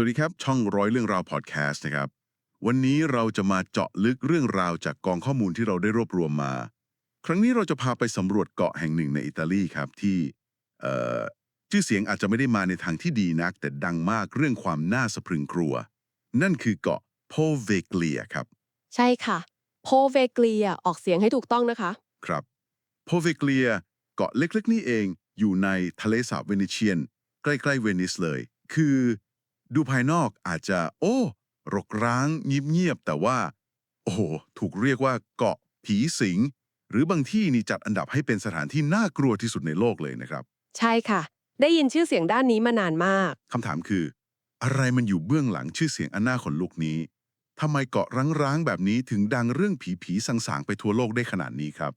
วัสดีครับ ช่องร้อยเรื่องราวพอดแคสต์นะครับ วันนี้เราจะมาเจาะลึกเรื่องราวจากกองข้อมูลที่เราได้รวบรวมมา ครั้งนี้เราจะพาไปสำรวจเกาะแห่งหนึ่งในอิตาลีครับที่เอ่อชื่อเสียงอาจจะไม่ได้มาในทางที่ดีนัก แต่ดังมากเรื่องความน่าสะพรึงกลัว นั่นคือเกาะโพเวเกเลียครับ ใช่ค่ะโพเวเกลียออกเสียงให้ถูกต้องนะคะ ครับโพเวเกเลียเกาะเล็กๆ นี่เองอยู่ในทะเลสาบเวเนเชียน ใกล้ๆเวนิสเลย คือ ดูภายนอกอาจจะ โอ้รกร้างเงียบๆแต่ว่า โอ้โหถูกเรียกว่าเกาะผีสิง หรือบางที่นี่จัดอันดับให้เป็นสถานที่น่ากลัวที่สุดในโลกเลยนะครับใช่ค่ะ ได้ยินชื่อเสียงด้านนี้มานานมาก คำถามคือ อะไรมันอยู่เบื้องหลังชื่อเสียงอันน่าขนลุกนี้ทำไมเกาะร้างๆแบบนี้ถึงดังเรื่องผีๆสางๆไปทั่วโลกได้ขนาดนี้ครับ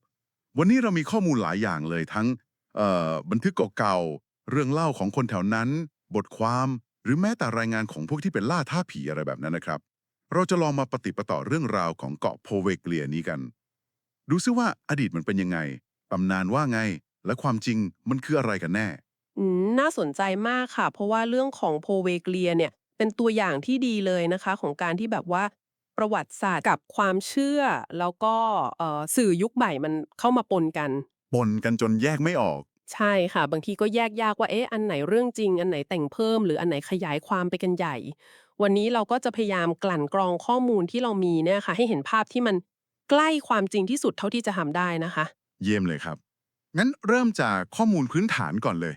วันนี้เรามีข้อมูลหลายอย่างเลยทั้งเอ่อบันทึกเก่าๆเรื่องเล่าของคนแถวนั้น บทความ หรือแม้แต่รายงานของพวกที่เป็นล่าท่าผีอะไรแบบนั้นนะครับ เราจะลองมาปฏิดปะต่อเรื่องราวของเกาะโพเวเกเลียนี้กัน ดูซิว่าอดีตมันเป็นยังไง ตำนานว่าไง และความจริงมันคืออะไรกันแน่ อืมน่าสนใจมากค่ะ เพราะว่าเรื่องของโพเวเกลียเนี่ย เป็นตัวอย่างที่ดีเลยนะคะ ของการที่แบบว่าประวัติศาสตร์กับความเชื่อ แล้วก็เอ่อสื่อยุคใหม่มันเข้ามาปนกัน ปนกันจนแยกไม่ออก ใช่ค่ะ บางทีก็แยกยากว่าเอ๊ะอันไหนเรื่องจริง อันไหนแต่งเพิ่ม หรืออันไหนขยายความไปกันใหญ่ วันนี้เราก็จะพยายามกลั่นกรองข้อมูลที่เรามีเนี่ยค่ะ ให้เห็นภาพที่มันใกล้ความจริงที่สุดเท่าที่จะทำได้นะคะ เยี่ยมเลยครับ งั้นเริ่มจากข้อมูลพื้นฐานก่อนเลย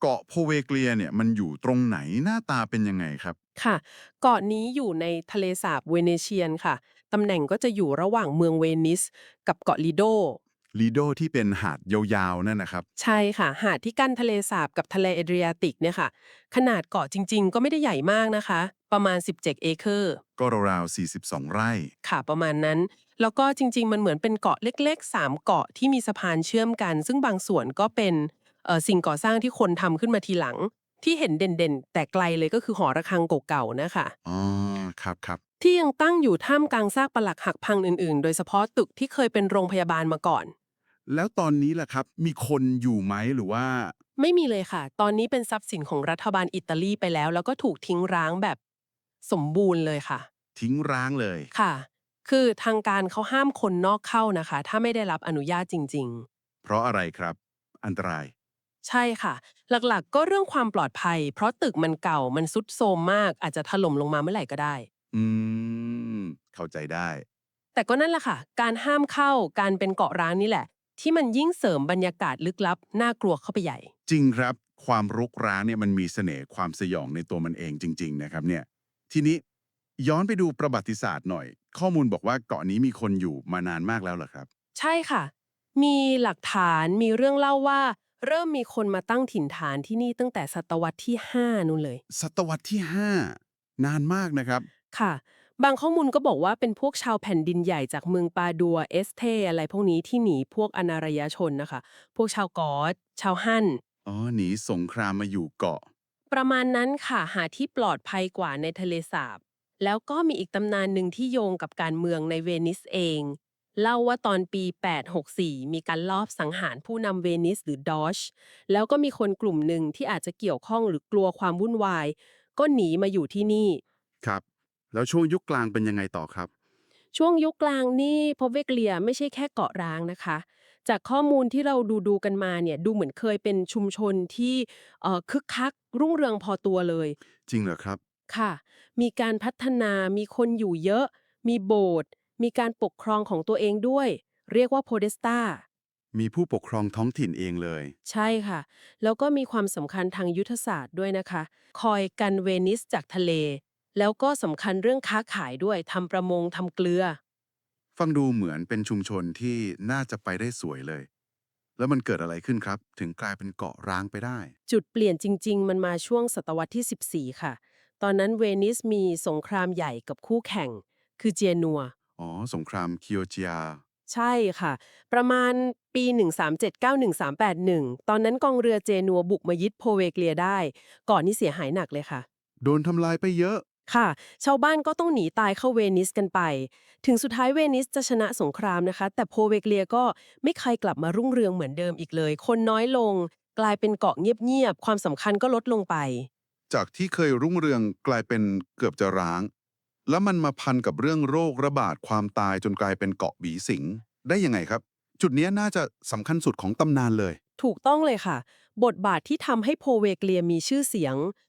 เกาะโพเวเกลียเนี่ยมันอยู่ตรงไหนหน้าตาเป็นยังไงครับ ค่ะ เกาะนี้อยู่ในทะเลสาบเวเนเชียนค่ะ ตำแหน่งก็จะอยู่ระหว่างเมืองเวนิส กับเกาะลิโด ลีโดที่เป็นหาดยาวๆนั่นนะครับ ใช่ค่ะ หาดที่กั้นทะเลสาบกับทะเลเอเดรียติกเนี่ยค่ะ ขนาดเกาะจริง ๆ ก็ไม่ได้ใหญ่มากนะคะ ประมาณ 17 เอเคอร์ก็ราวๆ42 ไร่ ค่ะประมาณนั้น แล้วก็จริง ๆ มันเหมือนเป็นเกาะเล็ก ๆ 3 เกาะที่มีสะพานเชื่อมกัน ซึ่งบางส่วนก็เป็นเอ่อสิ่งก่อสร้างที่คนทำขึ้นมาทีหลัง ที่เห็นเด่นๆ แต่ไกลเลยก็คือหอระฆังเก่าๆนะคะอ๋อครับครับที่ยังตั้งอยู่ท่ามกลางซากปรักหักพังอื่นๆ โดยเฉพาะตึกที่เคยเป็นโรงพยาบาลมาก่อน แล้วตอนนี้ล่ะครับ มีคนอยู่ไหมหรือว่า ไม่มีเลยค่ะ ตอนนี้เป็นทรัพย์สินของรัฐบาลอิตาลีไปแล้ว แล้วก็ถูกทิ้งร้างแบบสมบูรณ์เลยค่ะ ทิ้งร้างเลย ค่ะ คือทางการเขาห้ามคนนอกเข้านะคะ ถ้าไม่ได้รับอนุญาตจริง เพราะอะไรครับ อันตราย ๆ ใช่ค่ะ หลักๆ ก็เรื่องความปลอดภัย เพราะตึกมันเก่ามันซุดโทรมมาก อาจจะถล่มลงมาเมื่อไหร่ก็ได้ อืม เข้าใจได้ แต่ก็นั่นแหละค่ะ การห้ามเข้า การเป็นเกาะร้างนี่แหละ ที่มันยิ่งเสริมบรรยากาศลึกลับน่ากลัวเข้าไปใหญ่ จริงครับความรุกร้างเนี่ยมันมีเสน่ห์ความสยองในตัวมันเองจริง ๆ นะครับเนี่ยทีนี้ย้อนไปดูประวัติศาสตร์หน่อย ข้อมูลบอกว่าเกาะนี้มีคนอยู่มานานมากแล้วเหรอครับ ใช่ค่ะ มีหลักฐานมีเรื่องเล่าว่า เริ่มมีคนมาตั้งถิ่นฐานที่นี่ตั้งแต่ศตวรรษที่ 5นู่นเลย ศตวรรษที่ 5 นานมากนะครับค่ะ บางข้อมูลก็บอกว่าเป็นพวกชาวแผ่นดินใหญ่จากเมืองปาดัวเอสเทอะไรพวกนี้ที่หนีพวกอนารยชนนะคะ พวกชาวกอสชาวฮั่นอ๋อหนีสงครามมาอยู่เกาะ ประมาณนั้นค่ะหาที่ปลอดภัยกว่าในทะเลสาบ แล้วก็มีอีกตำนานหนึ่งที่โยงกับการเมืองในเวนิสเอง เล่าว่าตอนปี 864 มีการลอบสังหารผู้นำเวนิสหรือดอชแล้วก็มีคนกลุ่มหนึ่งที่อาจจะเกี่ยวข้องหรือกลัวความวุ่นวาย ก็หนีมาอยู่ที่นี่ครับ แล้วช่วงยุคกลางเป็นยังไงต่อครับ ช่วงยุคกลางนี่พบเวกเลียไม่ใช่แค่เกาะร้างนะคะ จากข้อมูลที่เราดูดูๆกันมาเนี่ยดูเหมือนเคยเป็นชุมชนที่เอ่อคึกคักรุ่งเรืองพอตัวเลย จริงเหรอครับค่ะ มีการพัฒนามีคนอยู่เยอะ มีโบสถ์มีการปกครองของตัวเองด้วย เรียกว่าโพเดสตามีผู้ปกครองท้องถิ่นเองเลย ใช่ค่ะ แล้วก็มีความสำคัญทางยุทธศาสตร์ด้วยนะคะ คอยกันเวนิสจากทะเล แล้วก็สำคัญเรื่องค้าขายด้วยทำประมงทำเกลือ ฟังดูเหมือนเป็นชุมชนที่น่าจะไปได้สวยเลย แล้วมันเกิดอะไรขึ้นครับ ถึงกลายเป็นเกาะร้างไปได้ จุดเปลี่ยนจริง ๆ มันมาช่วงศตวรรษที่ 14 ค่ะ ตอนนั้นเวนิสมีสงครามใหญ่กับคู่แข่ง คือเจนัว อ๋อ สงครามคิโอเจีย ใช่ค่ะ ประมาณปี 1379-1381 ตอนนั้นกองเรือเจนัวบุกมายึดโพเวเกลียได้ ก่อนนี่เสียหายหนักเลยค่ะ โดนทำลายไปเยอะ ค่ะ ชาวบ้านก็ต้องหนีตายเข้าเวนิสกันไป ถึงสุดท้ายเวนิสจะชนะสงครามนะคะ แต่โพเวเกลียก็ไม่เคยกลับมารุ่งเรืองเหมือนเดิมอีกเลย คนน้อยลง กลายเป็นเกาะเงียบๆ ความสำคัญก็ลดลงไป จากที่เคยรุ่งเรืองกลายเป็นเกือบจะร้าง แล้วมันมาพันกับเรื่องโรคระบาดความตายจนกลายเป็นเกาะบีสิง ได้ยังไงครับ จุดเนี้ยน่าจะสำคัญสุดของตำนานเลย ถูกต้องเลยค่ะ บทบาทที่ทำให้โพเวเกลียมีชื่อเสียงเอ่อ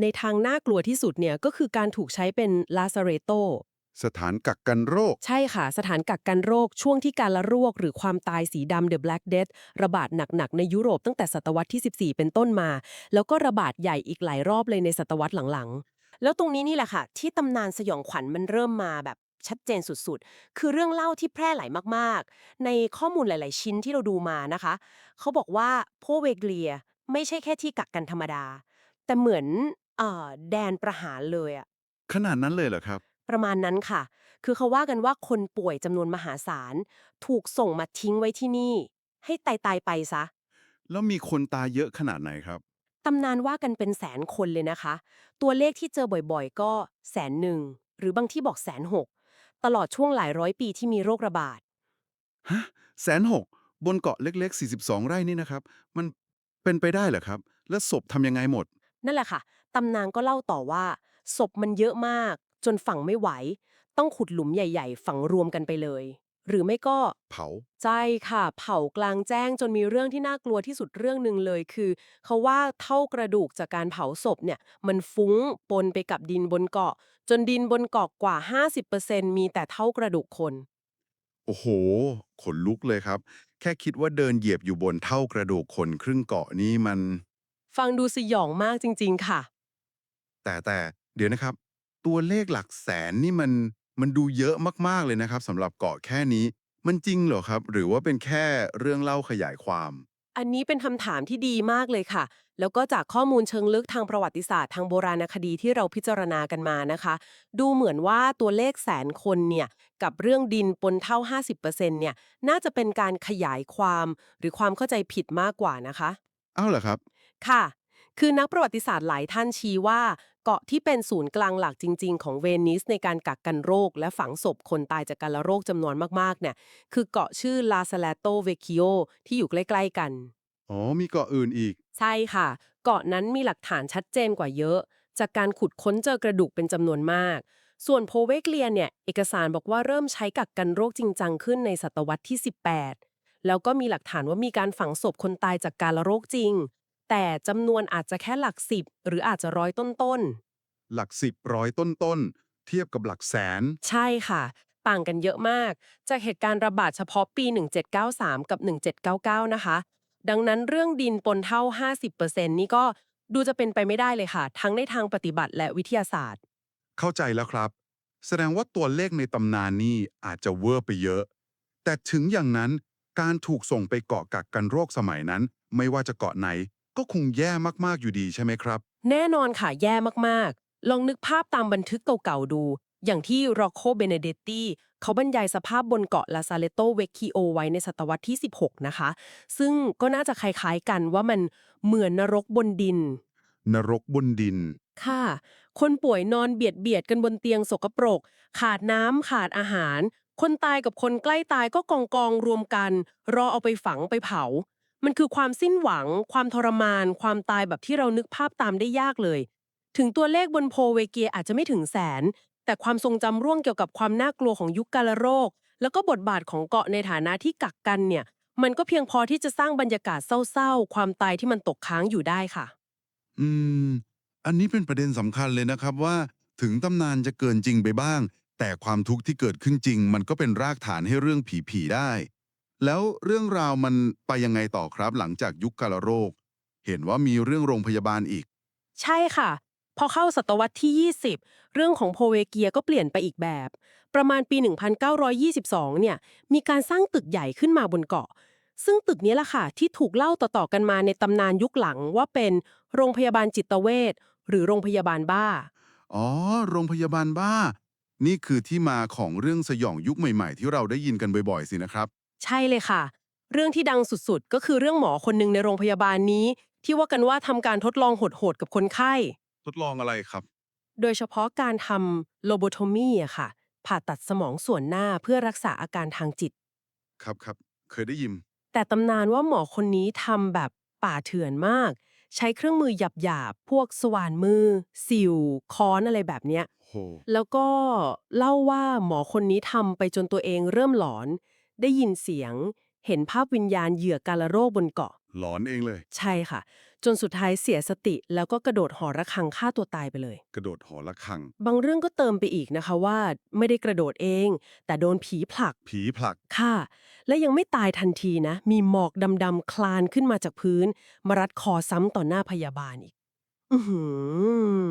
ในทางน่ากลัวที่สุดเนี่ยก็คือการถูกใช้เป็นลาซาเรโตสถานกักกันโรค ใช่ค่ะ สถานกักกันโรคช่วงที่การละรวกหรือความตายสีดำ The Black Death ระบาดหนัก ๆ ในยุโรปตั้งแต่ศตวรรษที่ 14 เป็นต้นมา แล้วก็ระบาดใหญ่อีกหลายรอบเลยในศตวรรษหลังแล้วตรงนี้นี่แหละค่ะ ที่ตำนานสยองขวัญมันเริ่มมาแบบชัดเจนสุดๆ คือเรื่องเล่าที่แพร่หลายมากๆ ในข้อมูลหลาย ๆ ชิ้นที่เราดูมานะคะ เขาบอกว่าพวกเวเกลียไม่ใช่แค่ที่กักกันธรรมดา แต่เหมือนเอ่อแดนประหารเลยอะ ขนาดนั้นเลยเหรอครับ ประมาณนั้นค่ะ คือเขาว่ากันว่าคนป่วยจำนวนมหาศาล ถูกส่งมาทิ้งไว้ที่นี่ ให้ตายตายๆไปซะ แล้วมีคนตายเยอะขนาดไหนครับ ตำนานว่ากันเป็นแสนคนเลยนะคะ ตัวเลขที่เจอบ่อยๆ ก็แสนหนึ่ง หรือบางที่บอกแสนหก ตลอดช่วงหลายร้อยปีที่มีโรคระบาด ฮะแสนหกบนเกาะเล็กๆ 42 ไร่นี่นะครับ มันเป็นไปได้เหรอครับ แล้วศพทำยังไงหมด นั่นแหละค่ะ ตำนานก็เล่าต่อว่า ศพมันเยอะมาก จนฝังไม่ไหว ต้องขุดหลุมใหญ่ ๆ ฝังรวมกันไปเลย หรือไม่ก็เผาๆใช่ค่ะ เผากลางแจ้งจนมีเรื่องที่น่ากลัวที่สุดเรื่องหนึ่งเลยคือ เขาว่าเท่ากระดูกจากการเผาศพเนี่ย มันฟุ้งปนไปกับดินบนเกาะ จนดินบนเกาะกว่า 50%มีแต่เท่ากระดูกคน โอ้โห ขนลุกเลยครับ แค่คิดว่าเดินเหยียบอยู่บนเท่ากระดูกคนครึ่งเกาะนี้มัน ฟังดูสยองมากจริง ๆ ค่ะ แต่แต่เดี๋ยวนะครับ ตัวเลขหลักแสนนี่มันมันดูเยอะมากๆเลยนะครับสำหรับเกาะแค่นี้ มันจริงเหรอครับ หรือว่าเป็นแค่เรื่องเล่าขยายความ อันนี้เป็นคำถามที่ดีมากเลยค่ะ แล้วก็จากข้อมูลเชิงลึกทางประวัติศาสตร์ทางโบราณคดีที่เราพิจารณากันมานะคะ ดูเหมือนว่าตัวเลขแสนคนเนี่ยกับเรื่องดินปนเท่า 50%เนี่ยน่าจะเป็นการขยายความ หรือความเข้าใจผิดมากกว่านะคะ เอ้าเหรอครับ ค่ะ คือนักประวัติศาสตร์หลายท่านชี้ว่า เกาะที่เป็นศูนย์กลางหลักจริง ๆ ของเวนิสในการกักกันโรค และฝังศพคนตายจากการละโรคจำนวนมากๆเนี่ยคือเกาะชื่อลาซาเลโตเวคิโอที่อยู่ใกล้ ๆ กัน อ๋อ มีเกาะอื่นอีก ใช่ค่ะ เกาะนั้นมีหลักฐานชัดเจนกว่าเยอะ จากการขุดค้นเจอกระดูกเป็นจำนวนมาก ส่วนโพเวกเลียเนี่ยเอกสารบอกว่าเริ่มใช้กักกันโรคจริงจังขึ้นในศตวรรษที่ 18 แล้วก็มีหลักฐานว่ามีการฝังศพคนตายจากการละโรคจริง แต่จำนวนอาจจะแค่หลักสิบหรืออาจจะร้อยต้นหลักสิบร้อยต้นๆเทียบกับหลักแสน ๆ ใช่ค่ะ ต่างกันเยอะมาก จากเหตุการณ์ระบาดเฉพาะปี 1793 กับ 1799 นะคะ ดังนั้นเรื่องดินปนเท่า 50%นี่ก็ดูจะเป็นไปไม่ได้เลยค่ะ ทั้งในทางปฏิบัติและวิทยาศาสตร์ เข้าใจแล้วครับ แสดงว่าตัวเลขในตำนานนี่อาจจะเวอร์ไปเยอะ แต่ถึงอย่างนั้นการถูกส่งไปเกาะกักกันโรคสมัยนั้น ไม่ว่าจะเกาะไหน ก็คงแย่มากๆอยู่ดีใช่ไหมครับ แน่นอนค่ะแย่มากๆ ลองนึกภาพตามบันทึกเก่าๆดู อย่างที่โรโคเบเนเดตตีเขาบรรยายสภาพบนเกาะลาซาเลโตเวคิโอไว้ในศตวรรษที่ 16 นะคะ ซึ่งก็น่าจะคล้ายๆกันว่ามันเหมือนนรกบนดิน นรกบนดิน ค่ะ คนป่วยนอนเบียดเบียดกันบนเตียงสกปรก ขาดน้ำขาดอาหาร คนตายกับคนใกล้ตายก็กองกองๆรวมกัน รอเอาไปฝังไปเผา มันคือความสิ้นหวัง ความทรมาน ความตายแบบที่เรานึกภาพตามได้ยากเลย ถึงตัวเลขบนโพเวเกียอาจจะไม่ถึงแสน แต่ความทรงจำร่วงเกี่ยวกับความน่ากลัวของยุคกาลโรค แล้วก็บทบาทของเกาะในฐานะที่กักกันเนี่ย มันก็เพียงพอที่จะสร้างบรรยากาศเศร้าๆ ความตายที่มันตกค้างอยู่ได้ค่ะ อืม อันนี้เป็นประเด็นสำคัญเลยนะครับว่า ถึงตำนานจะเกินจริงไปบ้าง แต่ความทุกข์ที่เกิดขึ้นจริง มันก็เป็นรากฐานให้เรื่องผีๆได้ แล้วเรื่องราวมันไปยังไงต่อครับ หลังจากยุคกาลโรค เห็นว่ามีเรื่องโรงพยาบาลอีก ใช่ค่ะ พอเข้าศตวรรษที่ 20 เรื่องของโพเวเกียก็เปลี่ยนไปอีกแบบ ประมาณปี 1922 เนี่ย มีการสร้างตึกใหญ่ขึ้นมาบนเกาะ ซึ่งตึกนี้แหละค่ะ ที่ถูกเล่าต่อๆกันมาในตำนานยุคหลังว่าเป็นโรงพยาบาลจิตเวชหรือโรงพยาบาลบ้า อ๋อ โรงพยาบาลบ้า นี่คือที่มาของเรื่องสยองยุคใหม่ๆ ที่เราได้ยินกันบ่อยๆ สินะครับ ใช่เลยค่ะ เรื่องที่ดังสุดๆ ก็คือเรื่องหมอคนหนึ่งในโรงพยาบาลนี้ ที่ว่ากันว่าทำการทดลองโหดๆกับคนไข้ ทดลองอะไรครับ โดยเฉพาะการทำโลโบโทมีอะค่ะ ผ่าตัดสมองส่วนหน้าเพื่อรักษาอาการทางจิต ครับครับ เคยได้ยิน แต่ตำนานว่าหมอคนนี้ทำแบบป่าเถื่อนมาก ใช้เครื่องมือหยาบๆ พวกสว่านมือ สิว ค้อนอะไรแบบเนี้ย โห แล้วก็เล่าว่าหมอคนนี้ทำไปจนตัวเองเริ่มหลอน ได้ยินเสียง เห็นภาพวิญญาณเหยื่อกาลโรคบนเกาะ หลอนเองเลย ใช่ค่ะ จนสุดท้ายเสียสติแล้วก็กระโดดหอระฆังฆ่าตัวตายไปเลย กระโดดหอระฆัง บางเรื่องก็เติมไปอีกนะคะว่า ไม่ได้กระโดดเอง แต่โดนผีผลัก ผีผลัก ค่ะ และยังไม่ตายทันทีนะ มีหมอกดำๆคลานขึ้นมาจากพื้น มารัดคอซ้ำต่อหน้าพยาบาลอีก อือหือ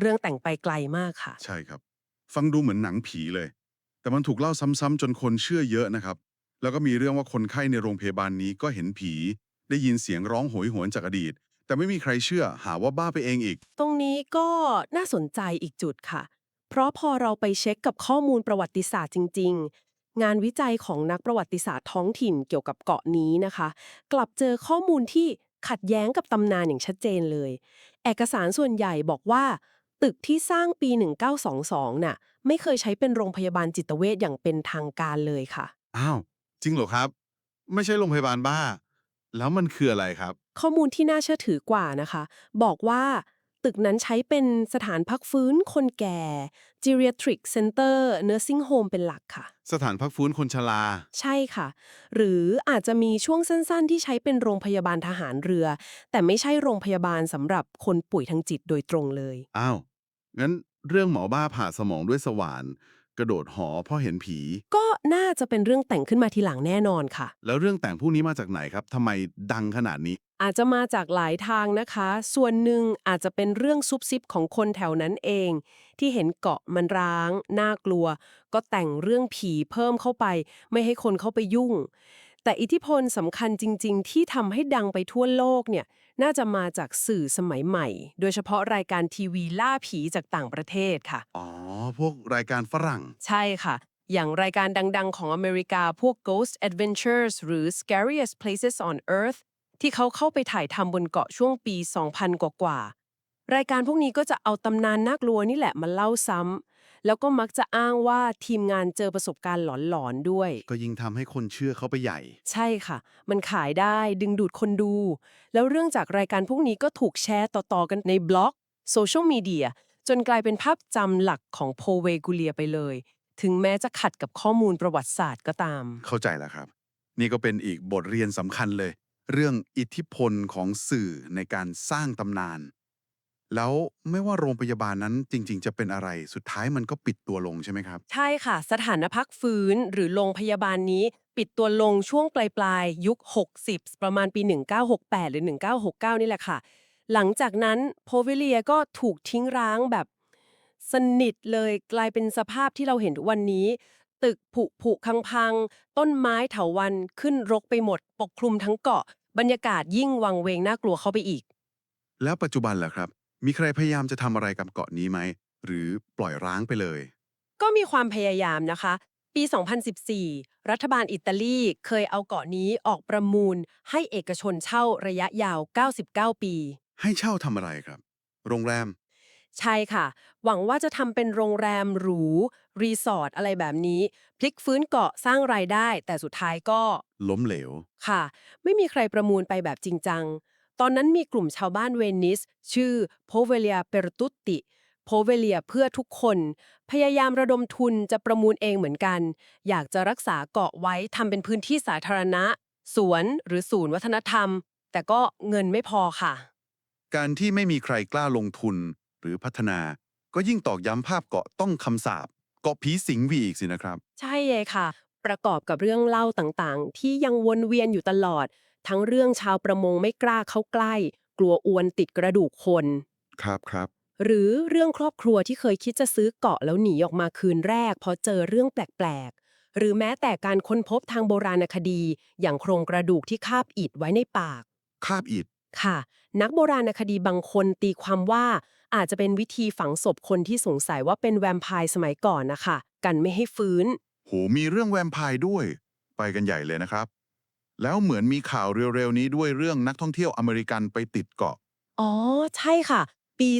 เรื่องแต่งไปไกลมากค่ะ ใช่ครับ ฟังดูเหมือนหนังผีเลย แต่มันถูกเล่าซ้ำๆจนคนเชื่อเยอะนะครับ แล้วก็มีเรื่องว่าคนไข้ในโรงพยาบาลนี้ก็เห็นผี ได้ยินเสียงร้องโหยหวนจากอดีต แต่ไม่มีใครเชื่อหาว่าบ้าไปเองอีก ตรงนี้ก็น่าสนใจอีกจุดค่ะ เพราะพอเราไปเช็คกับข้อมูลประวัติศาสตร์จริง ๆ งานวิจัยของนักประวัติศาสตร์ท้องถิ่นเกี่ยวกับเกาะนี้นะคะ กลับเจอข้อมูลที่ขัดแย้งกับตำนานอย่างชัดเจนเลย เอกสารส่วนใหญ่บอกว่า ตึกที่สร้างปี 1922 น่ะ ไม่เคยใช้เป็นโรงพยาบาลจิตเวชอย่างเป็นทางการเลยค่ะ อ้าว จริงเหรอครับ ไม่ใช่โรงพยาบาลบ้า แล้วมันคืออะไรครับ ข้อมูลที่น่าเชื่อถือกว่านะคะ บอกว่าตึกนั้นใช้เป็นสถานพักฟื้นคนแก่ geriatric center nursing home เป็นหลักค่ะ สถานพักฟื้นคนชรา ใช่ค่ะ หรืออาจจะมีช่วงสั้นๆ ที่ใช้เป็นโรงพยาบาลทหารเรือ แต่ไม่ใช่โรงพยาบาลสำหรับคนป่วยทางจิตโดยตรงเลย อ้าว งั้น เรื่องหมอบ้าผ่าสมองด้วยสว่าน กระโดดหอเพราะเห็นผี ก็น่าจะเป็นเรื่องแต่งขึ้นมาทีหลังแน่นอนค่ะ แล้วเรื่องแต่งพวกนี้มาจากไหนครับทำไมดังขนาดนี้ อาจจะมาจากหลายทางนะคะ ส่วนหนึ่งอาจจะเป็นเรื่องซุบซิบของคนแถวนั้นเอง ที่เห็นเกาะมันร้าง น่ากลัว ก็แต่งเรื่องผีเพิ่มเข้าไป ไม่ให้คนเข้าไปยุ่ง แต่อิทธิพลสำคัญจริง ๆ ที่ทำให้ดังไปทั่วโลกเนี่ยน่าจะมาจากสื่อสมัยใหม่ โดยเฉพาะรายการทีวีล่าผีจากต่างประเทศค่ะ อ๋อ พวกรายการฝรั่ง ใช่ค่ะ อย่างรายการดัง ๆ ของอเมริกาพวก Ghost Adventures หรือ Scariest Places on Earth ที่เขาเข้าไปถ่ายทำบนเกาะช่วงปี 2000 กว่าๆรายการพวกนี้ก็จะเอาตำนานน่ากลัวนี่แหละมาเล่าซ้ำ แล้วก็มักจะอ้างว่าทีมงานเจอประสบการณ์หลอนๆด้วย ก็ยิ่งทำให้คนเชื่อเขาไปใหญ่ ใช่ค่ะ มันขายได้ดึงดูดคนดู แล้วเรื่องจากรายการพวกนี้ก็ถูกแชร์ต่อๆกันในบล็อกโซเชียลมีเดียจนกลายเป็นภาพจำหลักของโพเวกูเลียไปเลย ถึงแม้จะขัดกับข้อมูลประวัติศาสตร์ก็ตาม เข้าใจแล้วครับ นี่ก็เป็นอีกบทเรียนสำคัญเลย เรื่องอิทธิพลของสื่อในการสร้างตำนาน แล้วไม่ว่าโรงพยาบาลนั้นจริง ๆ จะเป็นอะไร สุดท้ายมันก็ปิดตัวลงใช่ไหมครับ ใช่ค่ะ สถานพักฟื้นหรือโรงพยาบาลนี้ ปิดตัวลงช่วงปลายปลายๆยุค 60 ประมาณปี 1968 หรือ 1969 นี่แหละค่ะ หลังจากนั้นโพวิเลียก็ถูกทิ้งร้างแบบ สนิทเลยกลายเป็นสภาพที่เราเห็นทุกวันนี้ ตึกผุผุพังพังๆต้นไม้เถาวันขึ้นรกไปหมด ปกคลุมทั้งเกาะ บรรยากาศยิ่งวังเวงน่ากลัวเข้าไปอีก แล้วปัจจุบันล่ะครับ มีใครพยายามจะทำอะไรกับเกาะนี้ไหม หรือปล่อยร้างไปเลย ก็มีความพยายามนะคะ ปี 2014 รัฐบาลอิตาลีเคยเอาเกาะนี้ออกประมูล ให้เอกชนเช่าระยะยาว 99 ปี ให้เช่าทำอะไรครับ โรงแรม ใช่ค่ะ หวังว่าจะทำเป็นโรงแรมหรู รีสอร์ทอะไรแบบนี้ พลิกฟื้นเกาะสร้างรายได้ แต่สุดท้ายก็ ล้มเหลว ค่ะ ไม่มีใครประมูลไปแบบจริงจัง ตอนนั้นมีกลุ่มชาวบ้านเวนิส ชื่อโพเวเลียเปรตุตติโพเวเลียเพื่อทุกคน พยายามระดมทุนจะประมูลเองเหมือนกัน อยากจะรักษาเกาะไว้ทำเป็นพื้นที่สาธารณะ สวนหรือศูนย์วัฒนธรรม แต่ก็เงินไม่พอค่ะ การที่ไม่มีใครกล้าลงทุนหรือพัฒนา ก็ยิ่งตอกย้ำภาพเกาะต้องคำสาปเกาะผีสิงวีอีกสินะครับ ใช่เลยค่ะ ประกอบกับเรื่องเล่าต่างๆ ที่ยังวนเวียนอยู่ตลอด ทั้งเรื่องชาวประมงไม่กล้าเข้าใกล้ กลัวอวนติดกระดูกคน ครับครับ หรือเรื่องครอบครัวที่เคยคิดจะซื้อเกาะแล้วหนีออกมาคืนแรกเพราะเจอเรื่องแปลกๆ หรือแม้แต่การค้นพบทางโบราณคดี อย่างโครงกระดูกที่คาบอิฐไว้ในปาก คาบอิดค่ะ นักโบราณคดีบางคนตีความว่าอาจจะเป็นวิธีฝังศพคนที่สงสัยว่าเป็นแวมไพร์สมัยก่อนนะคะ กันไม่ให้ฟื้น โหมีเรื่องแวมไพร์ด้วย ไปกันใหญ่เลยนะครับ แล้วเหมือนมีข่าวเร็วๆนี้ด้วยเรื่องนักท่องเที่ยวอเมริกันไปติดเกาะ อ๋อ ใช่ค่ะ ปี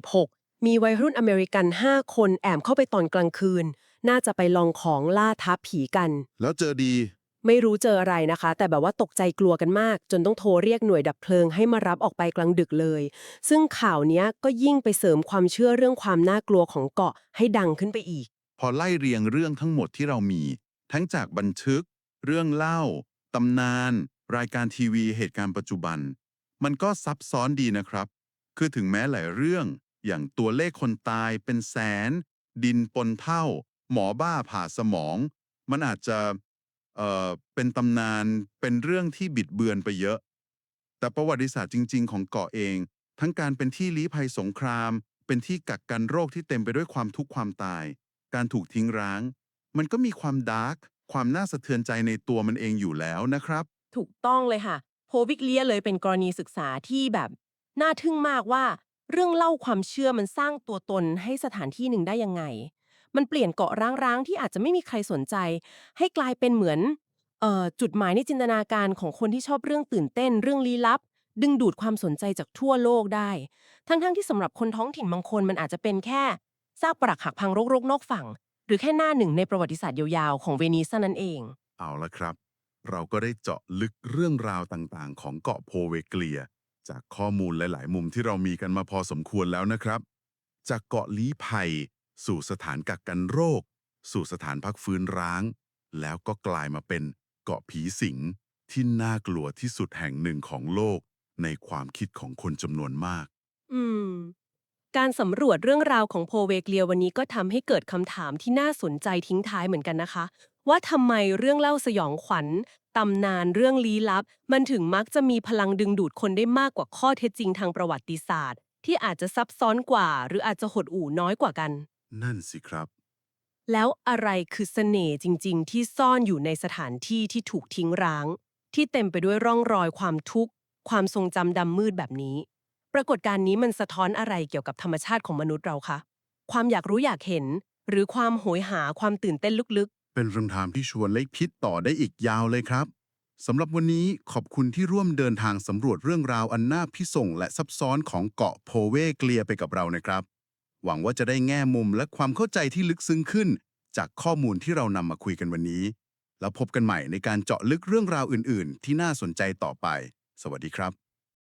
2016 มีวัยรุ่นอเมริกัน 5 คนแอบเข้าไปตอนกลางคืน น่าจะไปลองของล่าท้าผีกัน แล้วเจอดี ไม่รู้เจออะไรนะคะ แต่แบบว่าตกใจกลัวกันมาก จนต้องโทรเรียกหน่วยดับเพลิงให้มารับออกไปกลางดึกเลย ซึ่งข่าวเนี้ยก็ยิ่งไปเสริมความเชื่อเรื่องความน่ากลัวของเกาะให้ดังขึ้นไปอีก พอไล่เรียงเรื่องทั้งหมดที่เรามี ทั้งจากบันทึก เรื่องเล่า ตำนาน รายการทีวีเหตุการณ์ปัจจุบัน มันก็ซับซ้อนดีนะครับ คือถึงแม้หลายเรื่อง อย่างตัวเลขคนตายเป็นแสน ดินปนเท่า หมอบ้าผ่าสมอง มันอาจจะเอ่อเป็นตำนานเป็นเรื่องที่บิดเบือนไปเยอะ แต่ประวัติศาสตร์จริง ๆ ของเกาะเอง ทั้งการเป็นที่ลี้ภัยสงคราม เป็นที่กักกันโรคที่เต็มไปด้วยความทุกข์ความตาย การถูกทิ้งร้าง มันก็มีความดาร์ก ความน่าสะเทือนใจในตัวมันเองอยู่แล้วนะครับ ถูกต้องเลยค่ะ โพวิกเลียเลยเป็นกรณีศึกษาที่แบบน่าทึ่งมากว่า เรื่องเล่าความเชื่อมันสร้างตัวตนให้สถานที่หนึ่งได้ยังไง มันเปลี่ยนเกาะร้างๆ ที่อาจจะไม่มีใครสนใจ ให้กลายเป็นเหมือนเอ่อจุดหมายในจินตนาการของคนที่ชอบเรื่องตื่นเต้น เรื่องลี้ลับ ดึงดูดความสนใจจากทั่วโลกได้ ทั้งๆที่สำหรับคนท้องถิ่นบางคนมันอาจจะเป็นแค่ซากปรักหักพังรกๆนอกฝั่ง หรือแค่หน้าหนึ่งในประวัติศาสตร์ยาวๆ ของเวนิสเท่านั้นเอง เอาละครับ เราก็ได้เจาะลึกเรื่องราวต่างๆ ของเกาะโพเวเกลีย จากข้อมูลหลายๆ มุมที่เรามีกันมาพอสมควรแล้วนะครับ จากเกาะลี้ภัย สู่สถานกักกันโรค สู่สถานพักฟื้นร้าง แล้วก็กลายมาเป็นเกาะผีสิงที่น่ากลัวที่สุดแห่งหนึ่งของโลก ในความคิดของคนจำนวนมาก อืม การสำรวจเรื่องราวของโพเวเกลียวันนี้ก็ทำให้เกิดคำถามที่น่าสนใจทิ้งท้ายเหมือนกันนะคะ ว่าทำไมเรื่องเล่าสยองขวัญตำนานเรื่องลี้ลับ มันถึงมักจะมีพลังดึงดูดคนได้มากกว่าข้อเท็จจริงทางประวัติศาสตร์ ที่อาจจะซับซ้อนกว่า หรืออาจจะหดหู่น้อยกว่ากัน นั่นสิครับ แล้วอะไรคือเสน่ห์จริง ๆ ที่ซ่อนอยู่ในสถานที่ที่ถูกทิ้งร้าง ที่เต็มไปด้วยร่องรอยความทุกข์ ความทรงจำดำมืดแบบนี้ ปรากฏการณ์นี้มันสะท้อนอะไรเกี่ยวกับธรรมชาติของมนุษย์เราคะ ความอยากรู้อยากเห็น หรือความโหยหาความตื่นเต้นลึกเป็นคำถามที่ชวนเล็กคิดต่อได้อีกยาวเลยครับสำหรับวันนี้ขอบคุณที่ร่วมเดินทางสำรวจเรื่องราวอันน่าพิศวงและซับซ้อนของเกาะโพเวเกลียไปกับเรานะครับ หวังว่าจะได้แง่มุมและความเข้าใจที่ลึกซึ้งขึ้น จากข้อมูลที่เรานำมาคุยกันวันนี้ แล้วพบกันใหม่ในการเจาะลึกเรื่องราวอื่น ๆ ที่น่าสนใจต่อไป สวัสดีครับ